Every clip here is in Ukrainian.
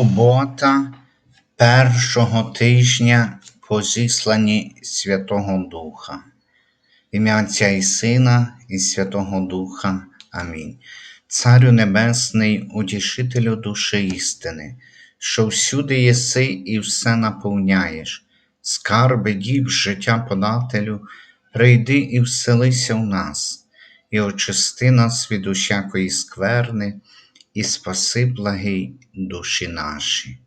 Субота першого тижня по зісланні Святого Духа. Ім'я Отця і Сина, і Святого Духа. Амінь. Царю Небесний, утішителю душі істини, що всюди єси і все наповняєш, скарби дів життя подателю, прийди і вселися в нас, і очисти нас від усякої скверни, і спаси благий душі наші.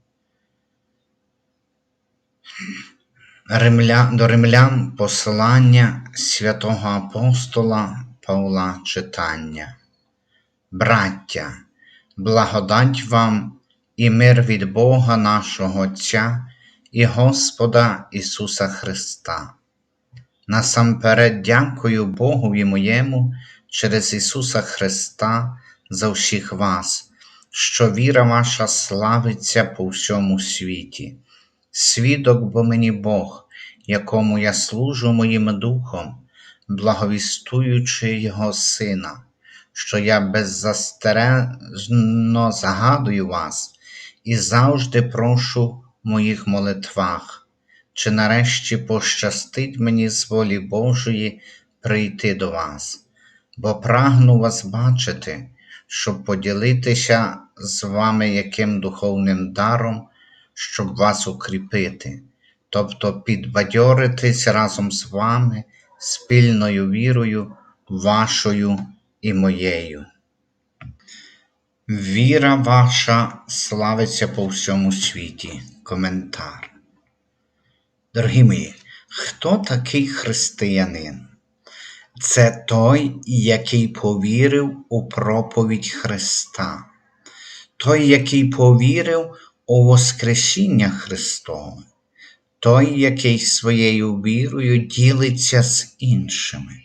Римля... До римлян посилання святого апостола Павла читання. Браття, благодать вам і мир від Бога нашого Отця і Господа Ісуса Христа. Насамперед дякую Богові моєму через Ісуса Христа за всіх вас, що віра ваша славиться по всьому світі. Свідок бо мені Бог, якому я служу моїм духом, благовістуючи Його Сина, що я беззастережно загадую вас і завжди прошу моїх молитвах, чи нарешті пощастить мені з волі Божої прийти до вас, бо прагну вас бачити, щоб поділитися з вами яким духовним даром, щоб вас укріпити, тобто підбадьоритись разом з вами спільною вірою вашою і моєю. Віра ваша славиться по всьому світі. Коментар. Дорогі мої, хто такий християнин? Це той, який повірив у проповідь Христа, той, який повірив у Воскресіння Христове, той, який своєю вірою ділиться з іншими.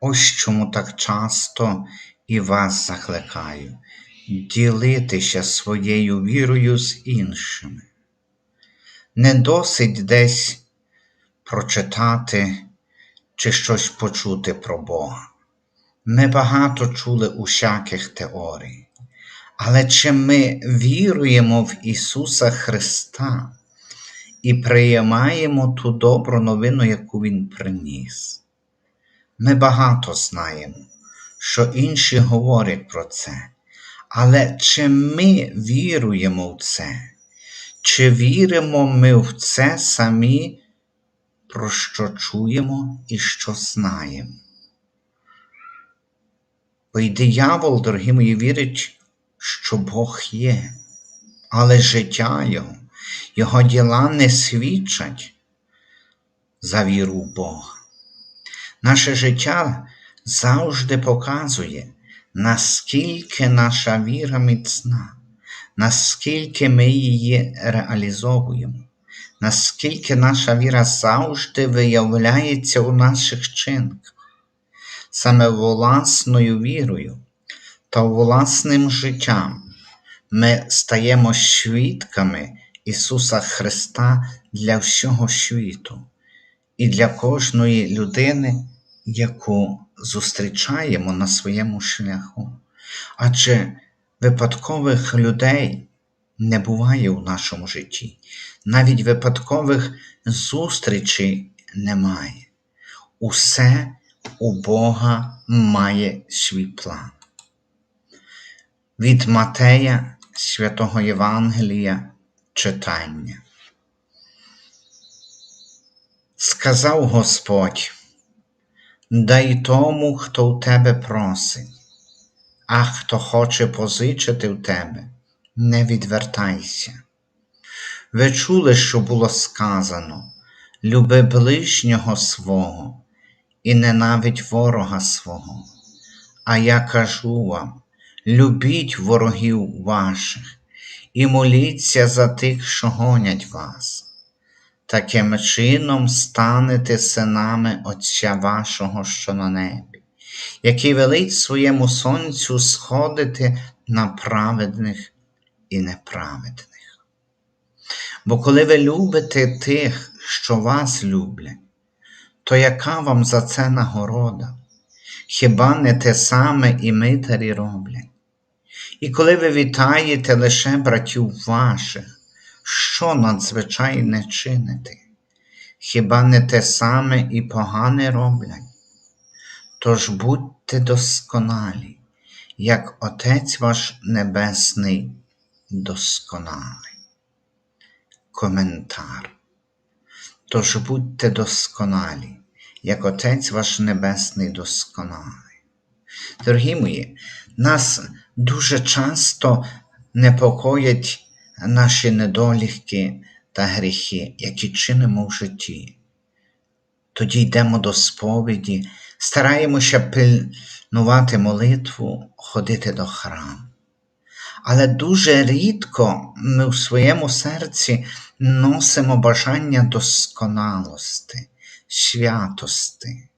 Ось чому так часто і вас закликаю ділитися своєю вірою з іншими. Не досить десь прочитати чи щось почути про Бога. Ми багато чули усяких теорій, але чи ми віруємо в Ісуса Христа і приймаємо ту добру новину, яку Він приніс? Ми багато знаємо, що інші говорять про це, але чи ми віруємо в це? Чи віримо ми в це самі, про що чуємо і що знаємо? Бо й диявол, дорогі мої, вірить, що Бог є, але життя Його, Його діла не свідчать за віру в Бога. Наше життя завжди показує, наскільки наша віра міцна, наскільки ми її реалізовуємо, наскільки наша віра завжди виявляється у наших чинках, саме власною вірою та власним життям ми стаємо свідками Ісуса Христа для всього світу і для кожної людини, яку зустрічаємо на своєму шляху. Адже випадкових людей не буває у нашому житті, навіть випадкових зустрічей немає. Усе у Бога має свій план. Від Матея Святого Євангелія читання. Сказав Господь, дай тому, хто у тебе просить, а хто хоче позичити в тебе, не відвертайся. Ви чули, що було сказано: люби ближнього свого і ненавидь ворога свого. А я кажу вам: любіть ворогів ваших і моліться за тих, що гонять вас. Таким чином станете синами Отця вашого, що на небі, який велить своєму сонцю сходити на праведних і неправедних. Бо коли ви любите тих, що вас люблять, то яка вам за це нагорода? Хіба не те саме і митарі роблять? І коли ви вітаєте лише братів ваших, що надзвичайне чините? Хіба не те саме і погане роблять? Тож будьте досконалі, як Отець ваш Небесний досконалий. Коментар. Тож будьте досконалі, як Отець ваш Небесний досконалий. Дорогі мої, нас дуже часто непокоять наші недоліки та гріхи, які чинимо в житті. Тоді йдемо до сповіді, стараємося пильнувати молитву, ходити до храму. Але дуже рідко ми в своєму серці носимо бажання досконалості, святости.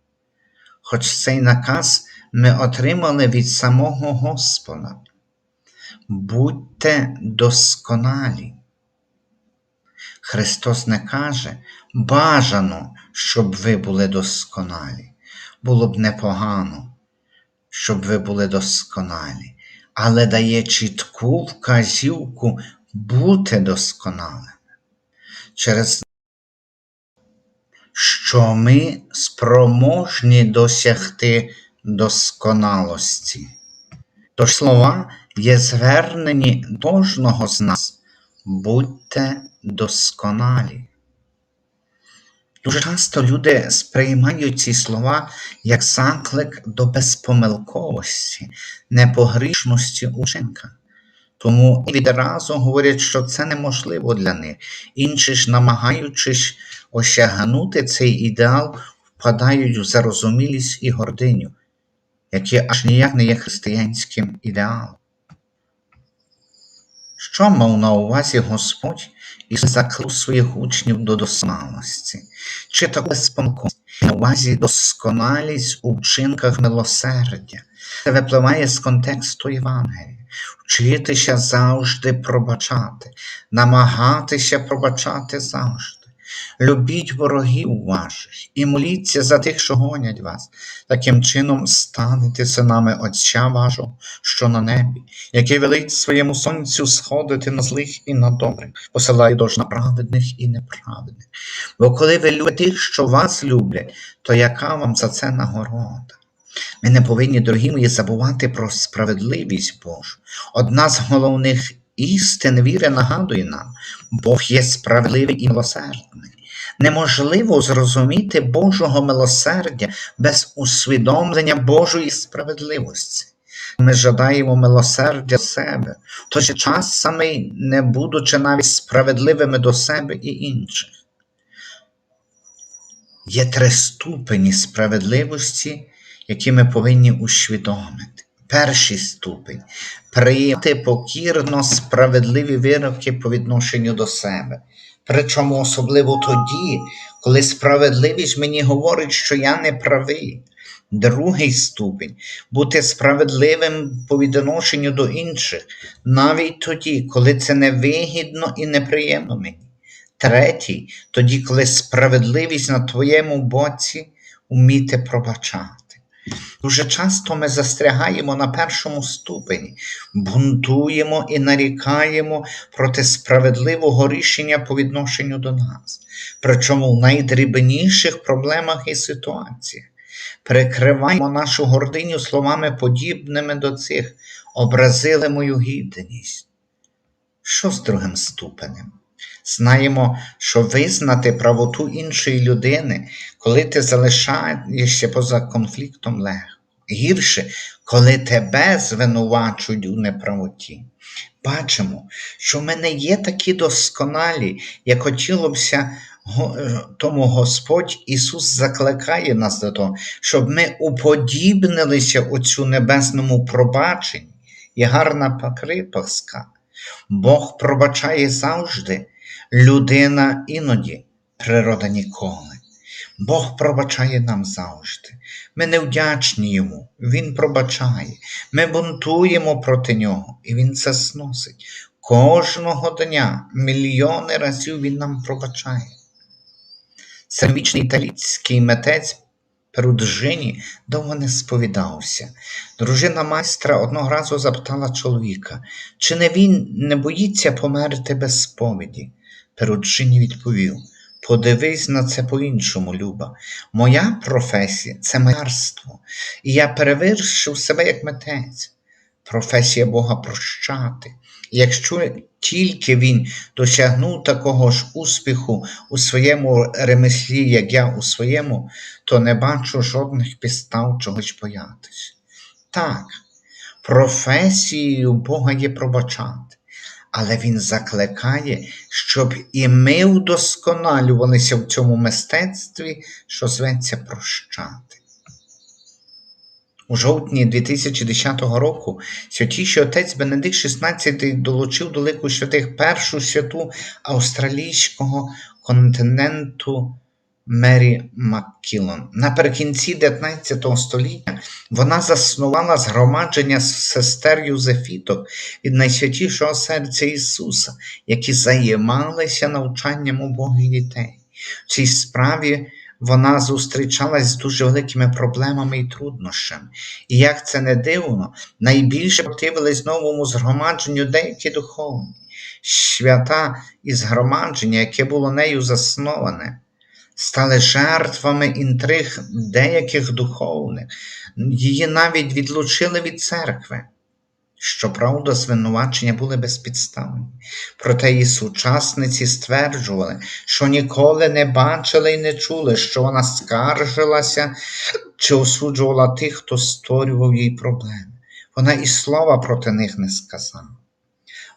Хоч цей наказ ми отримали від самого Господа. Будьте досконалі. Христос не каже, бажано, щоб ви були досконалі. Було б непогано, щоб ви були досконалі, але дає чітку вказівку бути досконалими. Через що ми спроможні досягти досконалості. Тож слова є звернені кожного з нас. Будьте досконалі. Дуже часто люди сприймають ці слова як заклик до безпомилковості, непогрішності ученка. Тому відразу говорять, що це неможливо для них. Інші ж, намагаючись осягнути цей ідеал, впадають в зарозумілість і гординю, які аж ніяк не є християнським ідеалом. Що мав на увазі Господь і закликав своїх учнів до досконалості? Чи таку безпомилковість? На увазі досконалість у вчинках милосердя. Це випливає з контексту Євангелія. Вчитися завжди пробачати, намагатися пробачати завжди. Любіть ворогів ваших і моліться за тих, що гонять вас. Таким чином станете синами Отця вашого, що на небі, який велить своєму сонцю сходити на злих і на добрих, посилає дощ на праведних і неправедних. Бо коли ви любите тих, що вас люблять, то яка вам за це нагорода? Ми не повинні, дорогі мої, забувати про справедливість Божу. Одна з головних істин віри нагадує нам, Бог є справедливий і милосердний. Неможливо зрозуміти Божого милосердя без усвідомлення Божої справедливості. Ми жадаємо милосердя себе, в той не будучи навіть справедливими до себе і інших. Є три ступені справедливості, які ми повинні усвідомити. Перший ступень прийняти покірно справедливі вироки по відношенню до себе. Причому особливо тоді, коли справедливість мені говорить, що я не правий. Другий ступень бути справедливим по відношенню до інших, навіть тоді, коли це невигідно і неприємно мені. Третій тоді, коли справедливість на твоєму боці вміти пробачати. Дуже часто ми застрягаємо на першому ступені, бунтуємо і нарікаємо проти справедливого рішення по відношенню до нас, причому в найдрібніших проблемах і ситуаціях. Прикриваємо нашу гординю словами подібними до цих, образили мою гідність. Що з другим ступенем? Знаємо, що визнати правоту іншої людини, коли ти залишаєшся поза конфліктом легко. Гірше, коли тебе звинувачують у неправоті. Бачимо, що ми не є такі досконалі, як хотілося тому Господь Ісус закликає нас до того, щоб ми уподібнилися у цю небесному пробаченні. Є гарна припаска. Бог пробачає завжди, людина іноді, природа ніколи. Бог пробачає нам завжди. Ми невдячні йому, Він пробачає. Ми бунтуємо проти нього, і Він це сносить. Кожного дня, мільйони разів Він нам пробачає. Сервічний італійський митець дружині довго не сповідався. Дружина майстра одного разу запитала чоловіка, чи не він не боїться померти без сповіді. Перуджині відповів Подивись на це по-іншому, Люба. Моя професія це майстерство, і я перевершив себе як митець. Професія Бога прощати. Якщо тільки він досягнув такого ж успіху у своєму ремеслі, як я у своєму, то не бачу жодних підстав чогось боятись. Так, професією Бога є пробачати, але Він закликає, щоб і ми вдосконалювалися в цьому мистецтві, що зветься прощати. У жовтні 2010 року святіший отець Бенедикт XVI долучив до лику святих першу святу австралійського континенту Мері Маккілон. Наприкінці 19 століття вона заснувала згромадження сестер Юзефіток від Найсвятішого серця Ісуса, які займалися навчанням убогих дітей. В цій справі вона зустрічалась з дуже великими проблемами і труднощами. І як це не дивно, найбільше противились новому згромадженню деякі духовні. Свята і згромадження, яке було нею засноване, стали жертвами інтриг деяких духовних, її навіть відлучили від церкви. Щоправда, звинувачення були безпідставні, проте її сучасниці стверджували, що ніколи не бачили і не чули, що вона скаржилася чи осуджувала тих, хто створював їй проблеми. Вона і слова проти них не сказала.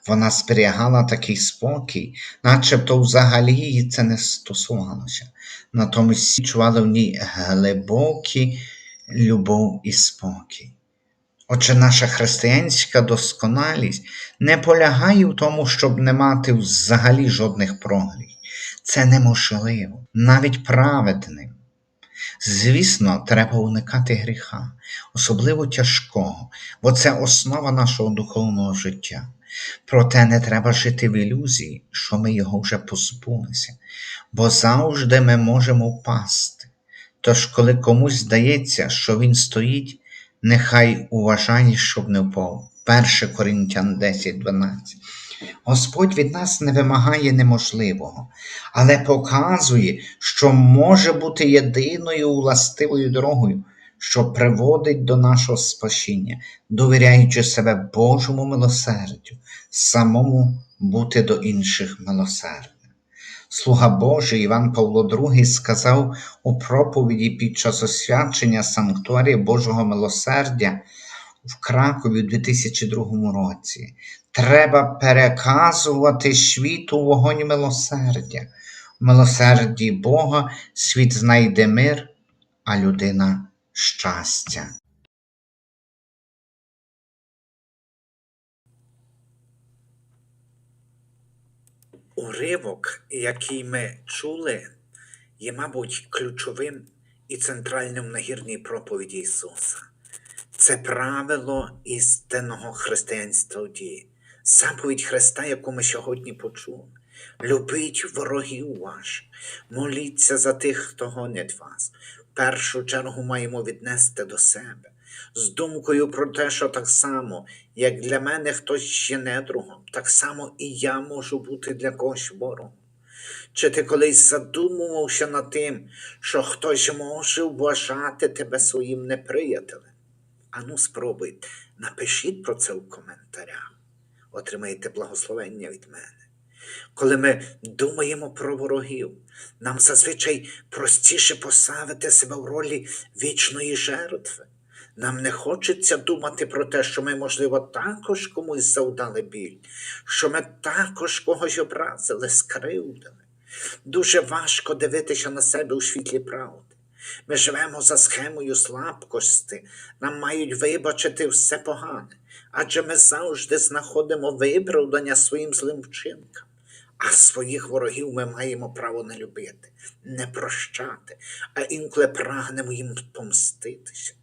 Вона зберігала такий спокій, начебто взагалі її це не стосувалося. Натомість чували в ній глибокі любов і спокій. Отже, наша християнська досконалість не полягає в тому, щоб не мати взагалі жодних прогріх. Це неможливо, навіть праведним. Звісно, треба уникати гріха, особливо тяжкого, бо це основа нашого духовного життя. Проте не треба жити в ілюзії, що ми його вже позбулися, бо завжди ми можемо впасти. Тож, коли комусь здається, що він стоїть, нехай уважає, щоб не впав. 1 Коринтян 10.12. Господь від нас не вимагає неможливого, але показує, що може бути єдиною властивою дорогою, що приводить до нашого спасіння, довіряючи себе Божому милосердю, самому бути до інших милосердя. Слуга Божий Іван Павло II сказав у проповіді під час освячення Санктуарія Божого милосердя в Кракові у 2002 році. Треба переказувати світу вогонь милосердя. В милосерді Бога світ знайде мир, а людина щастя. Уривок, який ми чули, є, мабуть, ключовим і центральним в нагірній проповіді Ісуса. Це правило істинного християнства дії. Заповідь Христа, яку ми сьогодні почули. Любіть ворогів ваших, моліться за тих, хто гонять вас. В першу чергу маємо віднести до себе з думкою про те, що так само, як для мене хтось ще недругом, так само і я можу бути для когось ворогом. Чи ти колись задумувався над тим, що хтось може вважати тебе своїм неприятелем? Ану, спробуйте, напишіть про це в коментарях, отримаєте благословення від мене. Коли ми думаємо про ворогів, нам зазвичай простіше поставити себе в ролі вічної жертви. Нам не хочеться думати про те, що ми, можливо, також комусь завдали біль, що ми також когось образили, скривдили. Дуже важко дивитися на себе у світлі правди. Ми живемо за схемою слабкості, нам мають вибачити все погане, адже ми завжди знаходимо виправдання своїм злим вчинкам. А своїх ворогів ми маємо право не любити, не прощати, а інколи прагнемо їм помститися.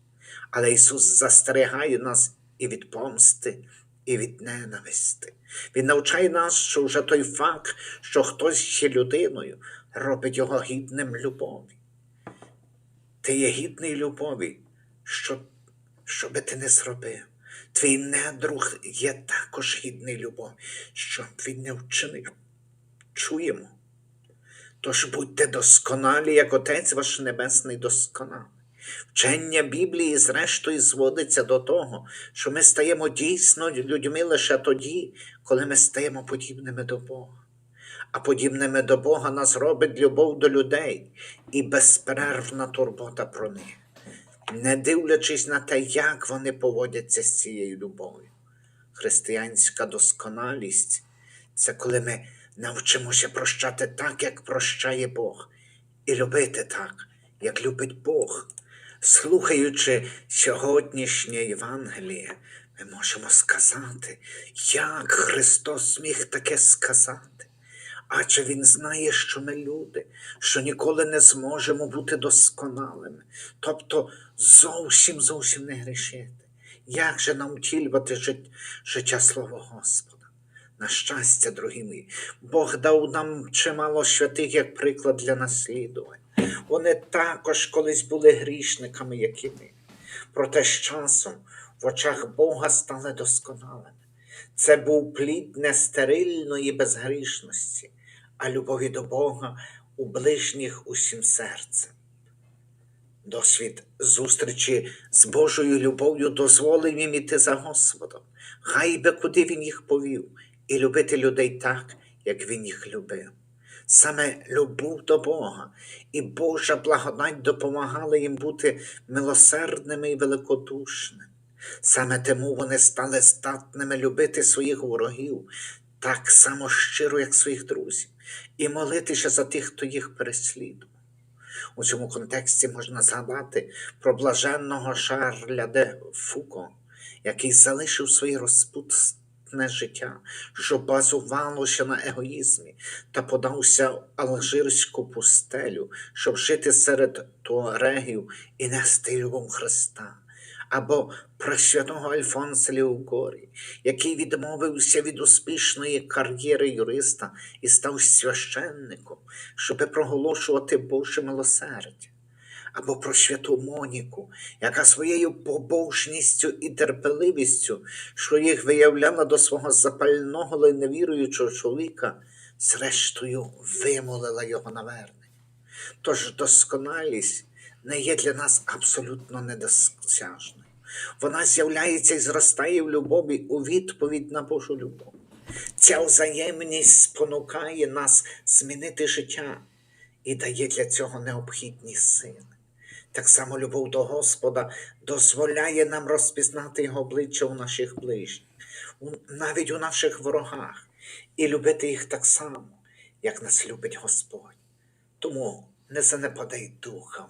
Але Ісус застерігає нас і від помсти, і від ненависти. Він навчає нас, що вже той факт, що хтось є людиною, робить його гідним любові. Ти є гідний любові, що, що би ти не зробив. Твій недруг є також гідний любові, що він не вчинив. Чуємо. Тож будьте досконалі, як Отець ваш Небесний досконалий. Вчення Біблії, зрештою, зводиться до того, що ми стаємо дійсно людьми лише тоді, коли ми стаємо подібними до Бога. А подібними до Бога нас робить любов до людей і безперервна турбота про них, не дивлячись на те, як вони поводяться з цією любов'ю. Християнська досконалість це коли ми навчимося прощати так, як прощає Бог, і любити так, як любить Бог. Слухаючи сьогоднішнє Євангеліє, ми можемо сказати, як Христос міг таке сказати. Адже Він знає, що ми люди, що ніколи не зможемо бути досконалими, тобто зовсім зовсім не грішити. Як же нам втілювати жит- життя Слова Господа? На щастя, дорогі мої, Бог дав нам чимало святих як приклад для наслідування. Вони також колись були грішниками, як і ми. Проте з часом в очах Бога стали досконалими. Це був плід не стерильної безгрішності, а любові до Бога у ближніх усім серцем. Досвід зустрічі з Божою любов'ю дозволив їм іти за Господом, хай би куди він їх повів, і любити людей так, як він їх любив. Саме любов до Бога і Божа благодать допомагали їм бути милосердними і великодушними. Саме тому вони стали здатними любити своїх ворогів так само щиро, як своїх друзів, і молитися за тих, хто їх переслідував. У цьому контексті можна згадати про блаженного Шарля де Фуко, який залишив своє розпутне життя, що базувалося на егоїзмі, та подався в Алжирську пустелю, щоб жити серед туарегів і нести любов Христа. Або про святого Альфонса Ліугорі, який відмовився від успішної кар'єри юриста і став священником, щоби проголошувати Боже милосердя, або про святу Моніку, яка своєю побожністю і терпеливістю, що їх виявляла до свого запального, але невіруючого чоловіка, зрештою вимолила його навернення. Тож досконалість не є для нас абсолютно недосяжною. Вона з'являється і зростає в любові у відповідь на Божу любов. Ця взаємність спонукає нас змінити життя і дає для цього необхідні сили. Так само любов до Господа дозволяє нам розпізнати Його обличчя у наших ближніх, навіть у наших ворогах, і любити їх так само, як нас любить Господь. Тому не занепадай духом,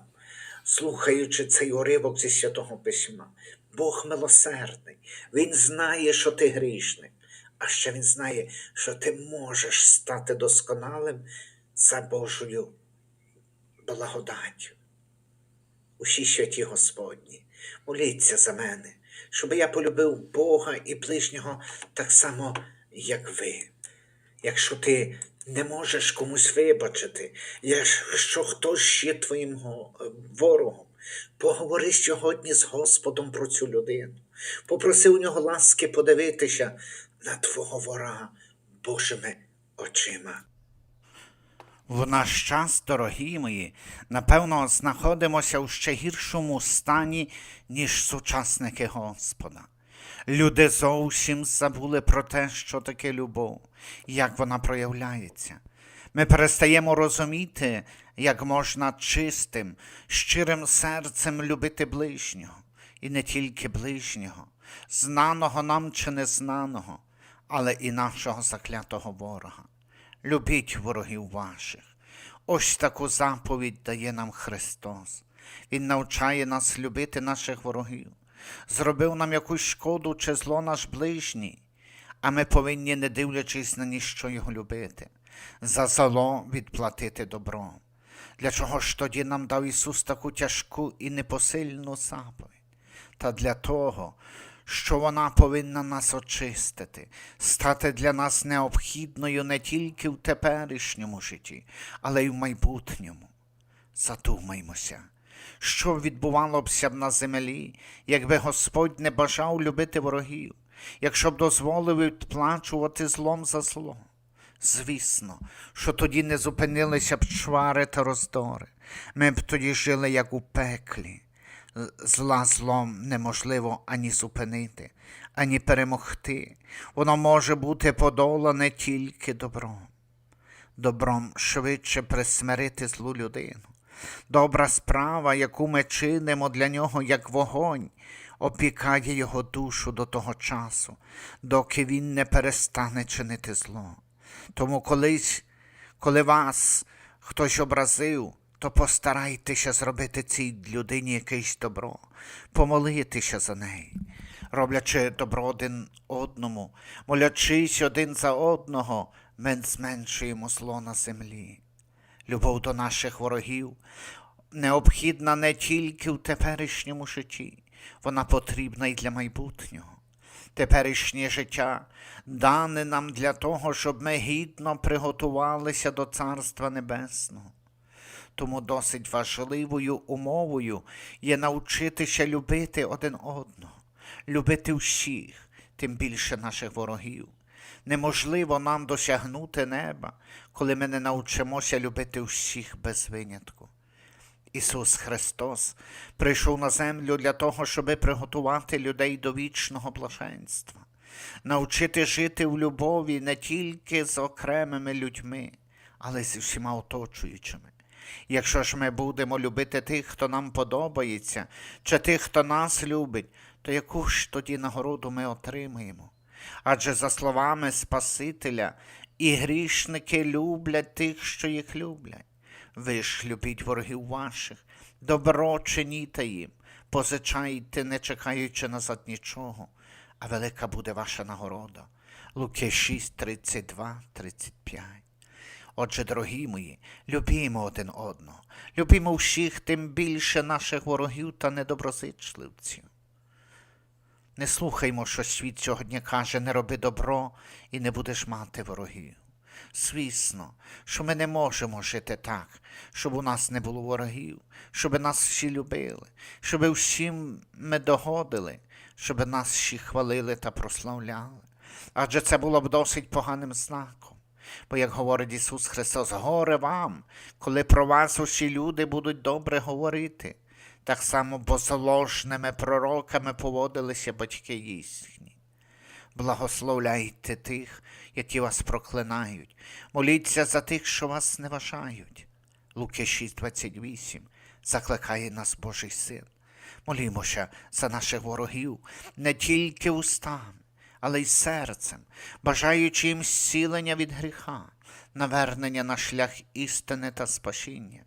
слухаючи цей уривок зі святого письма. Бог милосердний, Він знає, що ти грішник, а ще Він знає, що ти можеш стати досконалим за Божою благодаттю. Усі святі Господні, моліться за мене, щоб я полюбив Бога і ближнього так само, як ви. Якщо ти не можеш комусь вибачити, якщо хтось є твоїм ворогом, поговори сьогодні з Господом про цю людину. Попроси у нього ласки подивитися на твого ворога Божими очима. В наш час, дорогі мої, напевно, знаходимося у ще гіршому стані, ніж сучасники Господа. Люди зовсім забули про те, що таке любов, і як вона проявляється. Ми перестаємо розуміти, як можна чистим, щирим серцем любити ближнього, і не тільки ближнього, знаного нам чи незнаного, але і нашого заклятого ворога. Любіть ворогів ваших. Ось таку заповідь дає нам Христос. Він навчає нас любити наших ворогів. Зробив нам якусь шкоду чи зло наш ближній, а ми повинні, не дивлячись на ніщо його любити, за зло відплатити добро. Для чого ж тоді нам дав Ісус таку тяжку і непосильну заповідь? Та для того, що вона повинна нас очистити, стати для нас необхідною не тільки в теперішньому житті, але й в майбутньому. Задумаймося, що відбувалося б на землі, якби Господь не бажав любити ворогів, якщо б дозволив відплачувати злом за зло. Звісно, що тоді не зупинилися б чвари та роздори. Ми б тоді жили як у пеклі. Зла злом неможливо ані зупинити, ані перемогти. Воно може бути подолане тільки добром. Добром швидше присмирити злу людину. Добра справа, яку ми чинимо для нього, як вогонь, опікає його душу до того часу, доки він не перестане чинити зло. Тому колись, коли вас хтось образив, то постарайтеся зробити цій людині якесь добро, помолитися за неї, роблячи добро один одному, молячись один за одного, ми зменшуємо зло на землі. Любов до наших ворогів необхідна не тільки в теперішньому житті, вона потрібна і для майбутнього. Теперішнє життя дане нам для того, щоб ми гідно приготувалися до Царства Небесного. Тому досить важливою умовою є навчитися любити один одного, любити всіх, тим більше наших ворогів. Неможливо нам досягнути неба, коли ми не навчимося любити всіх без винятку. Ісус Христос прийшов на землю для того, щоби приготувати людей до вічного блаженства, навчити жити в любові не тільки з окремими людьми, але й з усіма оточуючими. Якщо ж ми будемо любити тих, хто нам подобається, чи тих, хто нас любить, то яку ж тоді нагороду ми отримаємо? Адже за словами Спасителя, і грішники люблять тих, що їх люблять. Ви ж любіть ворогів ваших, добро чиніте їм, позичайте, не чекаючи назад нічого, а велика буде ваша нагорода. Луки 6, 32, 35. Отже, дорогі мої, любімо один одного, любімо всіх, тим більше наших ворогів та недоброзичливців. Не слухаймо, що світ сьогодні каже, не роби добро і не будеш мати ворогів. Звісно, що ми не можемо жити так, щоб у нас не було ворогів, щоб нас всі любили, щоб всім ми догодили, щоб нас всі хвалили та прославляли. Адже це було б досить поганим знаком. Бо, як говорить Ісус Христос, горе вам, коли про вас усі люди будуть добре говорити, так само бо з пророками поводилися батьки їхні. Благословляйте тих, які вас проклинають, моліться за тих, що вас не вважають. Луки 6:28 закликає нас Божий син. Молімося за наших ворогів не тільки устами, але й серцем, бажаючи їм зцілення від гріха, навернення на шлях істини та спасіння.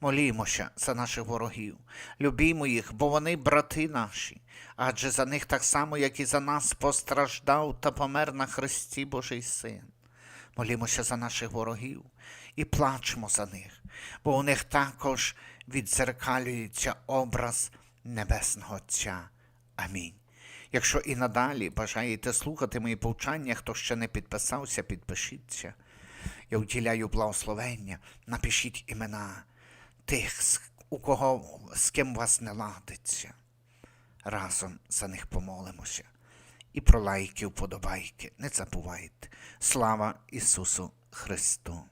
Молімося за наших ворогів, любімо їх, бо вони брати наші, адже за них так само, як і за нас, постраждав та помер на Христі Божий Син. Молімося за наших ворогів і плачемо за них, бо у них також відзеркалюється образ Небесного Отця. Амінь. Якщо і надалі бажаєте слухати мої повчання, хто ще не підписався, підпишіться. Я вділяю благословення, напишіть імена тих, у кого з ким вас не ладиться. Разом за них помолимося. І про лайки, вподобайки не забувайте. Слава Ісусу Христу!